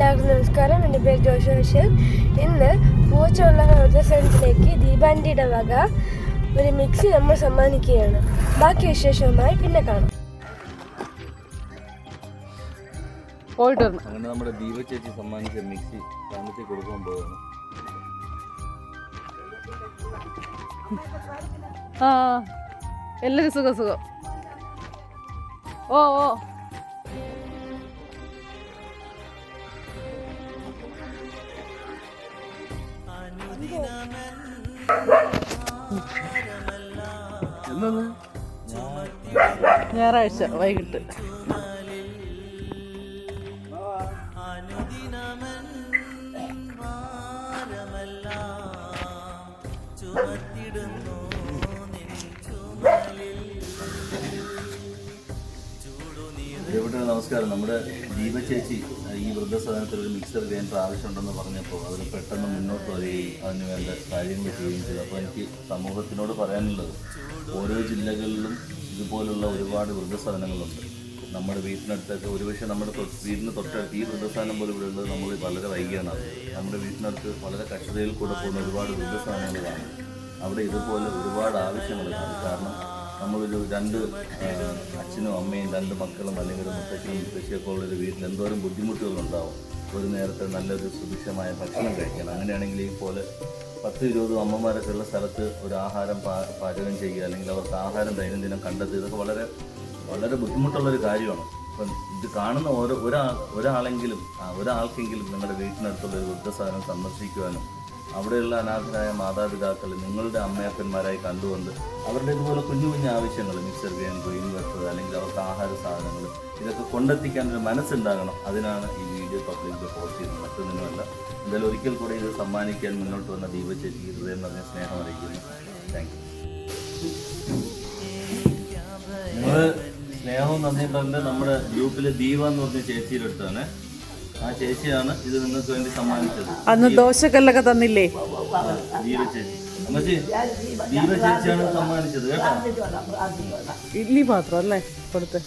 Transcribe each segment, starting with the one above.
എല്ലാവർക്കും നമസ്കാരം. എന്റെ പേര് ജോഷ ബഷീർ ഇന്ന് പൂച്ചയുള്ള വൃദ്ധസദനത്തിലേക്ക് ദീപാന്റെ വക ഒരു മിക്സി നമ്മൾ സമ്മാനിക്കുകയാണ്. ബാക്കി വിശേഷവുമായി പിന്നെ കാണാം. പോയിട്ട് അങ്ങനെ നമ്മുടെ ദീപ ചേച്ചി സമ്മാനിച്ച മിക്സി കാണിച്ച് കൊടുക്കാൻ പോവുകയാണ്. ആ. എല്ലാവരും സുഖം സുഖം. ഓ ഓ. ഞായറാഴ്ച വൈകിട്ട്. ഇവിടെ നമസ്കാരം. നമ്മുടെ ദീപ ചേച്ചി ഈ വൃദ്ധസദനത്തിൽ ഒരു മിക്സർ ഗ്രൈൻഡർ ആവശ്യമുണ്ടെന്ന് പറഞ്ഞപ്പോൾ അതിൽ പെട്ടെന്ന് മുന്നോട്ട് വരികയും അതിന് വേണ്ട കാര്യങ്ങൾ ചെയ്യുകയും ചെയ്തു. അപ്പോൾ എനിക്ക് സമൂഹത്തിനോട് പറയാനുള്ളത് ഓരോ ജില്ലകളിലും ഇതുപോലുള്ള ഒരുപാട് വൃദ്ധസദനങ്ങളുണ്ട്. നമ്മുടെ വീട്ടിനടുത്തൊക്കെ ഒരുപക്ഷെ നമ്മുടെ വീടിന് തൊട്ടടുത്ത് ഈ വൃദ്ധസ്ഥാനം പോലും ഇവിടെ ഉള്ളത് നമ്മൾ വളരെ വൈകിയാണ്. നമ്മുടെ വീട്ടിനടുത്ത് വളരെ കഷ്ടതയിൽ കൂടെ പോകുന്ന ഒരുപാട് വൃദ്ധസ്ഥാനങ്ങൾ അവിടെ ഇതുപോലെ ഒരുപാട് ആവശ്യങ്ങൾ കാരണം നമ്മളൊരു രണ്ട് അച്ഛനും അമ്മയും രണ്ട് മക്കളും അല്ലെങ്കിൽ ഒരു മുത്തച്ഛനും മുത്തശ്ശിയൊക്കെ ഉള്ളൊരു വീട്ടിൽ എന്തോരം ബുദ്ധിമുട്ടുകളുണ്ടാവും. ഒരു നേരത്തെ നല്ലൊരു സുഭിക്ഷമായ ഭക്ഷണം കഴിക്കണം. അങ്ങനെയാണെങ്കിൽ ഈ പോലെ പത്ത് ഇരുപത് അമ്മമാരൊക്കെ ഉള്ള സ്ഥലത്ത് ഒരു ആഹാരം പാചകം ചെയ്യുക അല്ലെങ്കിൽ അവർക്ക് ആഹാരം ദൈനംദിനം കണ്ടെത്തുക ഇതൊക്കെ വളരെ വളരെ ബുദ്ധിമുട്ടുള്ളൊരു കാര്യമാണ്. അപ്പം ഇത് കാണുന്ന ഓരോ ഒരാൾ ഒരാളെങ്കിലും ഒരാൾക്കെങ്കിലും നിങ്ങളുടെ വീട്ടിനടുത്തുള്ള ഒരു വൃദ്ധസാധനം സന്ദർശിക്കുവാനും അവിടെയുള്ള അനാഥരായ മാതാപിതാക്കൾ നിങ്ങളുടെ അമ്മയപ്പന്മാരായി കണ്ടുകൊണ്ട് അവരുടെ ഇതുപോലെ കുഞ്ഞു കുഞ്ഞു ആവശ്യങ്ങൾ മിക്സർ ഗ്രൈൻഡർ ഇൻവെർട്ടർ അല്ലെങ്കിൽ അവർക്ക് ആഹാര സാധനങ്ങൾ ഇതൊക്കെ കൊണ്ടെത്തിക്കാൻ ഒരു മനസ്സുണ്ടാകണം. അതിനാണ് ഈ വീഡിയോ പബ്ലിക് പോസ്റ്റ് ചെയ്യുന്നത് മറ്റൊന്നിനുമല്ല എന്തായാലും ഒരിക്കൽ കൂടെ ഇത് സമ്മാനിക്കാൻ മുന്നോട്ട് വന്ന ദീപ ചേച്ചിക്ക് ഹൃദയം നിറഞ്ഞ സ്നേഹം അറിയിക്കുന്നു. താങ്ക് യു നിങ്ങൾ സ്നേഹവും നന്ദിയും നമ്മുടെ ഗ്രൂപ്പിലെ ദീപ എന്ന് പറഞ്ഞ ചേച്ചിയുടെ അടുത്താണ്. ആ ചേച്ചിയാണ് ഇത് നിങ്ങൾക്ക് വേണ്ടി സമ്മാനിച്ചത്. അന്ന് ദോശക്കല്ലൊക്കെ തന്നില്ലേ? ദീപ ചേച്ചി. അമ്മച്ചി ദീപ ചേച്ചിയാണ് സമ്മാനിച്ചത് കേട്ടോ. ഇഡ്ലി പാത്രം അല്ലേ കൊടുത്ത്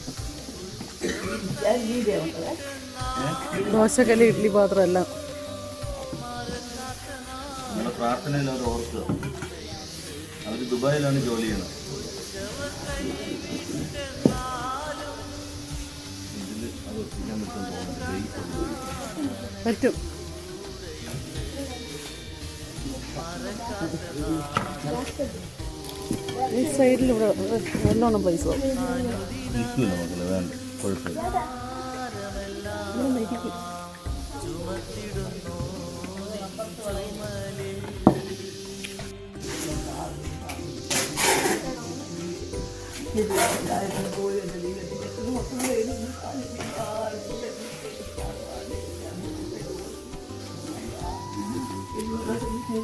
ദോശക്കല്ല് ഇഡ്ലി പാത്രം എല്ലാം നിങ്ങളുടെ പ്രാർത്ഥനയിൽ അവർ ഓർക്കുക. അവർ ദുബായിലാണ് ജോലി ചെയ്യുന്നത്. ഇതിൽ പറ്റും. പറ്റും ഈ സൈഡിൽ ഇവിടെ നല്ലോണം പൈസ. ഇരിക്കൂല മക്കളെ വേണ്ട കുഴപ്പമില്ല.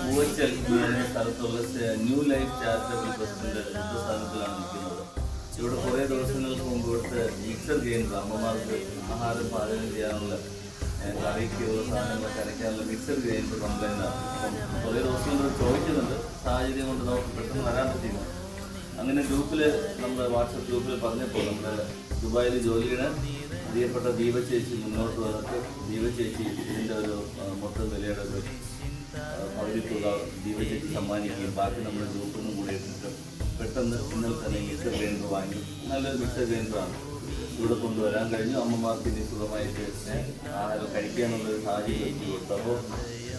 പൂവച്ചൽ എന്ന് സ്ഥലത്തുള്ള ന്യൂ ലൈഫ് ചാരിറ്റബിൾ ട്രസ്റ്റിന്റെ വൃദ്ധസ്ഥാനത്തിലാണ് നിൽക്കുന്നത്. ഇവിടെ കുറേ ദിവസങ്ങൾക്ക് മുമ്പ് ഇവിടുത്തെ മിക്സർ ഗെയിംസ് അമ്മമാർക്ക് ആഹാരം പാചകം ചെയ്യാനുള്ള കറിക്കുള്ള സാധനങ്ങളൊക്കെ അരയ്ക്കാനുള്ള മിക്സർ ഗെയിംസ് കംപ്ലൈന്റ് ആണ്. അപ്പം കുറേ ദിവസം കൊണ്ട് ചോദിക്കുന്നുണ്ട്. സാഹചര്യം കൊണ്ട് നമുക്ക് പെട്ടെന്ന് വരാൻ പറ്റില്ല അങ്ങനെ ഗ്രൂപ്പിൽ നമ്മുടെ വാട്സപ്പ് ഗ്രൂപ്പിൽ പറഞ്ഞപ്പോൾ നമ്മുടെ ദുബായിൽ ജോലിയുടെ പ്രിയപ്പെട്ട ദീപ ചേച്ചി മുന്നോട്ട് വന്നിട്ട് ദീപ ചേച്ചി ഇതിന്റെ ഒരു മൊത്തം വിലയുടെ ആ, പകുതി തുക ദീപ ചേച്ചി സമ്മാനിക്കുകയും ബാക്കി നമ്മുടെ ഗ്രൂപ്പിനും കൂടെ ഇട്ടിട്ട് പെട്ടെന്ന് ഇന്നലെ തന്നെ മിക്സർ ഗ്രൈൻഡർ വാങ്ങി നല്ലൊരു മിക്സർ ഗ്രൈൻഡറാണ് ഇവിടെ കൊണ്ടുവരാൻ കഴിഞ്ഞു അമ്മമാർക്ക് ഇനി സുഖമായിട്ട് കഴിക്കാനുള്ളൊരു സാഹചര്യം കൊടുത്തു അപ്പോൾ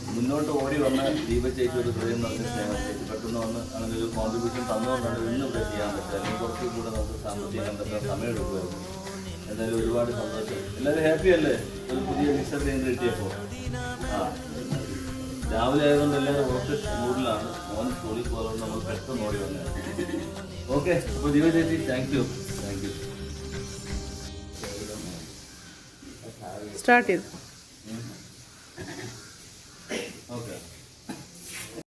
മുന്നോട്ട് ഓടി വന്ന ദീപച്ചേച്ചി ഒരു ഹൃദയം നിറഞ്ഞ സ്നേഹത്തേക്ക് പെട്ടെന്ന് വന്ന് അങ്ങനെ ഒരു കോൺട്രിബ്യൂഷൻ തന്നുകൊണ്ടാണ് ഇന്ന് ഇവിടെ ചെയ്യാൻ പറ്റുക അല്ലെങ്കിൽ കുറച്ചും കൂടെ നമുക്ക് സാമ്പത്തികം കണ്ടെത്താൻ സമയം എടുക്കുമായിരുന്നു എന്തായാലും ഒരുപാട് സന്തോഷം എല്ലാവരും ഹാപ്പി അല്ലേ? ഒരു പുതിയ മിക്സർ ഗ്രൈൻഡർ കിട്ടിയപ്പോൾ രാവിലെ ആയതുകൊണ്ട് എല്ലാവരും കുറച്ച് മൂഡിലാണ് മോൻ സ്കൂളിൽ പോകുന്നത് നമ്മൾ പെട്ടെന്ന് ഓടി വന്നത് ഓക്കെ അപ്പോൾ ദിവ ചേച്ചി thank you thank you start ചെയ്തു.